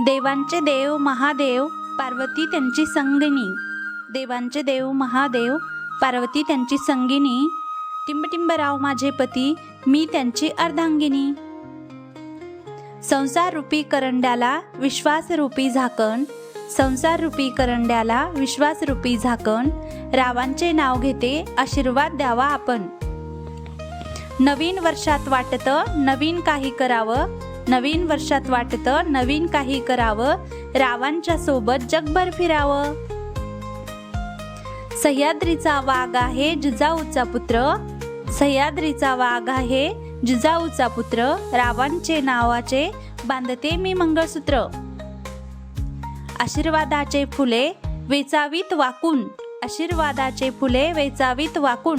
देवांचे देव महादेव पार्वती त्यांची संगिनी. देवांचे देव महादेव पार्वती त्यांची संगिनी. टिंबटिंबराव माझे पती मी त्यांची अर्धांगिनी. संसार रूपी करंड्याला विश्वास रूपी झाकण. संसार रूपी करंड्याला विश्वास रूपी झाकण. रावांचे नाव घेते आशीर्वाद द्यावा आपण. नवीन वर्षात वाटतं नवीन काही करावं. नवीन वर्षात वाटतं नवीन काही करावं रावांच्या सोबत जगभर फिरावं. सह्याद्रीचा वाघ आहे जिजाऊचा पुत्र. सह्याद्रीचा वाघ आहे जिजाऊचा पुत्र. रावांचे नावाचे बांधते मी मंगळसूत्र. आशीर्वादाचे फुले वेचावीत वाकून. आशीर्वादाचे फुले वेचावीत वाकून.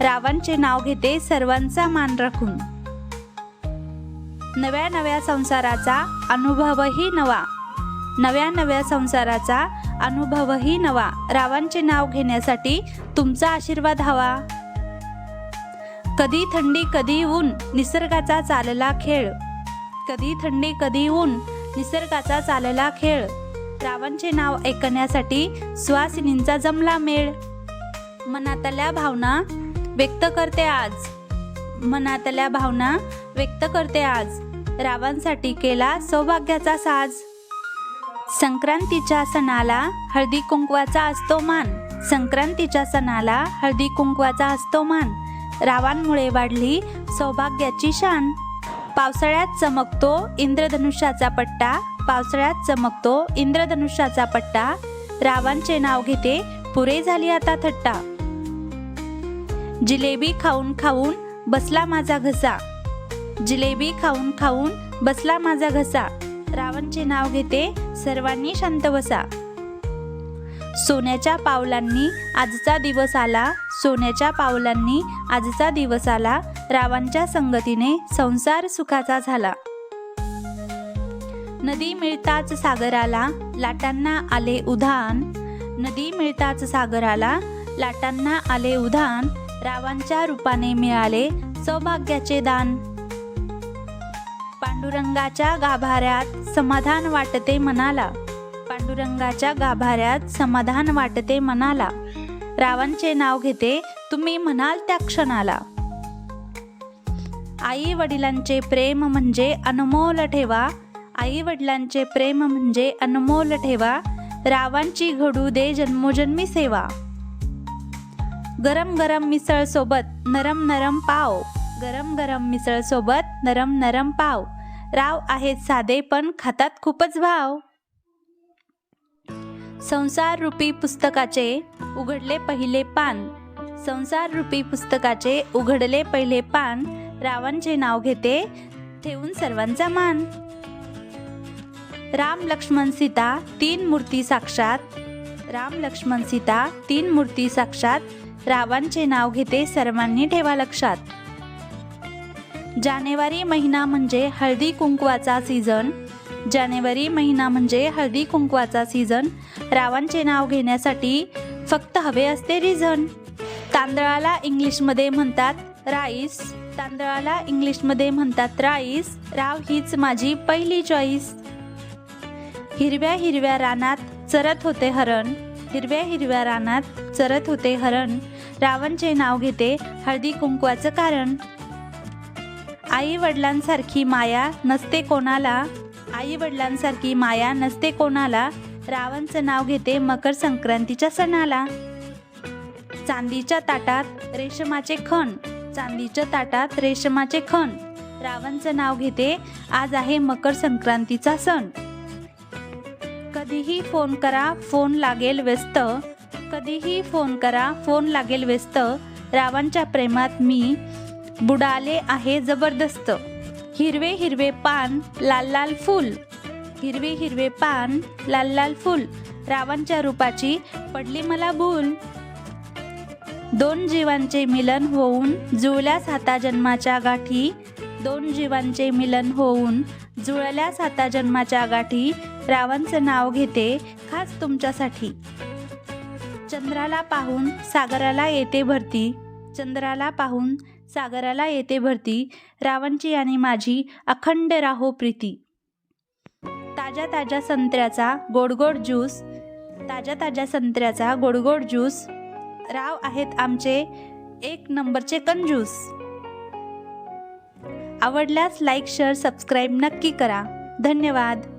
रावांचे नाव घेते सर्वांचा मान राखून. नव्या नव्या संसाराचा अनुभवही नवा. नव्या नव्या संसाराचा अनुभवही नवा. रावांचे नाव घेण्यासाठी तुमचा आशीर्वाद हवा. कधी थंडी कधी ऊन निसर्गाचा चालला खेळ. कधी थंडी कधी ऊन निसर्गाचा चालला खेळ. रावांचे नाव ऐकण्यासाठी स्वासिनींचा जमला मेळ. मनातल्या भावना व्यक्त करते आज. मनातल्या भावना व्यक्त करते आज. रावांसाठी केला सौभाग्याचा साज. संक्रांतीच्या सणाला हळदी कुंकवाचा असतो मान संक्रांतीच्या सणाला हळदी कुंकवाचा असतो मान रावांमुळे वाढली सौभाग्याची शान. पावसाळ्यात चमकतो इंद्रधनुष्याचा पट्टा. पावसाळ्यात चमकतो इंद्रधनुष्याचा पट्टा. रावांचे नाव घेते पुरे झाली आता थट्टा. जिलेबी खाऊन खाऊन बसला माझा घसा. जिलेबी खाऊन खाऊन बसला माझा घसा. रावणचे नाव घेते सर्वांनी शांत बसा. सोन्याच्या पावलांनी आजचा दिवस आला. सोन्याच्या पावलांनी आजचा दिवस आला. रावांच्या संगतीने संसार सुखाचा झाला. नदी मिळताच सागराला लाटांना आले उधाण. नदी मिळताच सागराला लाटांना आले उधान रावांच्या रूपाने मिळाले सौभाग्याचे दान. पांडुरंगाच्या गाभाऱ्यात समाधान वाटते मनाला. पांडुरंगाच्या गाभाऱ्यात समाधान वाटते मनाला. रावांचे नाव घेते तुम्ही म्हणाल त्या क्षणाला. आई वडिलांचे प्रेम म्हणजे अनमोल ठेवा. आई वडिलांचे प्रेम म्हणजे अनमोल ठेवा. रावांची घडू दे जन्मोजन्मी सेवा. गरम गरम मिसळ सोबत नरम नरम पाव. गरम गरम मिसळ सोबत नरम नरम पाव. राव आहेत साधे पण खातात खूपच भाव. संसार रूपी पुस्तकाचे उघडले पहिले पान. संसार रूपी पुस्तकाचे उघडले पहिले पान. रावांचे नाव घेते ठेवून सर्वांचा मान. राम लक्ष्मण सीता तीन मूर्ती साक्षात. राम लक्ष्मण सीता तीन मूर्ती साक्षात. रावांचे नाव घेते सर्वांनी ठेवा लक्षात. जानेवारी महिना म्हणजे हळदी कुंकवाचा सीझन. जानेवारी महिना म्हणजे हळदी कुंकवाचा सीझन. रावांचे नाव घेण्यासाठी फक्त हवे असते रिझन तांदळाला इंग्लिशमध्ये म्हणतात राईस तांदळाला इंग्लिशमध्ये म्हणतात राईस राव हीच माझी पहिली चॉईस हिरव्या हिरव्या रानात चरत होते हरण. हिरव्या हिरव्या रानात चरत होते हरण. रावणचे नाव घेते हळदी कुंकवाचं कारण. आई वडिलांसारखी माया नसते कोणाला. आई वडिलांसारखी माया नसते कोणाला. रावणचं नाव घेते मकर संक्रांतीच्या सणाला. चांदीच्या ताटात रेशमाचे खण. चांदीच्या ताटात रेशमाचे खण. रावणचं नाव घेते आज आहे मकर संक्रांतीचा सण. कधीही फोन करा फोन लागेल व्यस्त. कधीही फोन करा फोन लागेल व्यस्त. रावणच्या प्रेमात मी बुडाले आहे जबरदस्त. हिरवे हिरवे पान लाल लाल फूल. हिरवे हिरवे पान लाल लाल फूल. रावांच्या रूपाची पडली मला भूल दोन जीवांचे मिलन होऊन जुळल्या साता जन्माच्या गाठी. दोन जीवांचे मिलन होऊन जुळल्या साता जन्माच्या गाठी. रावांचं नाव घेते खास तुमच्यासाठी. चंद्राला पाहून सागराला येते भरती. चंद्राला पाहून सागराला येते भरती रावणची आणि माझी अखंड राहो प्रीती. ताज्या ताज्या संत्र्याचा गोडगोड ज्यूस ताज्या ताज्या संत्र्याचा गोडगोड ज्यूस. राव आहेत आमचे एक नंबरचे कंजूस आवडल्यास लाईक शेअर सबस्क्राईब नक्की करा. धन्यवाद.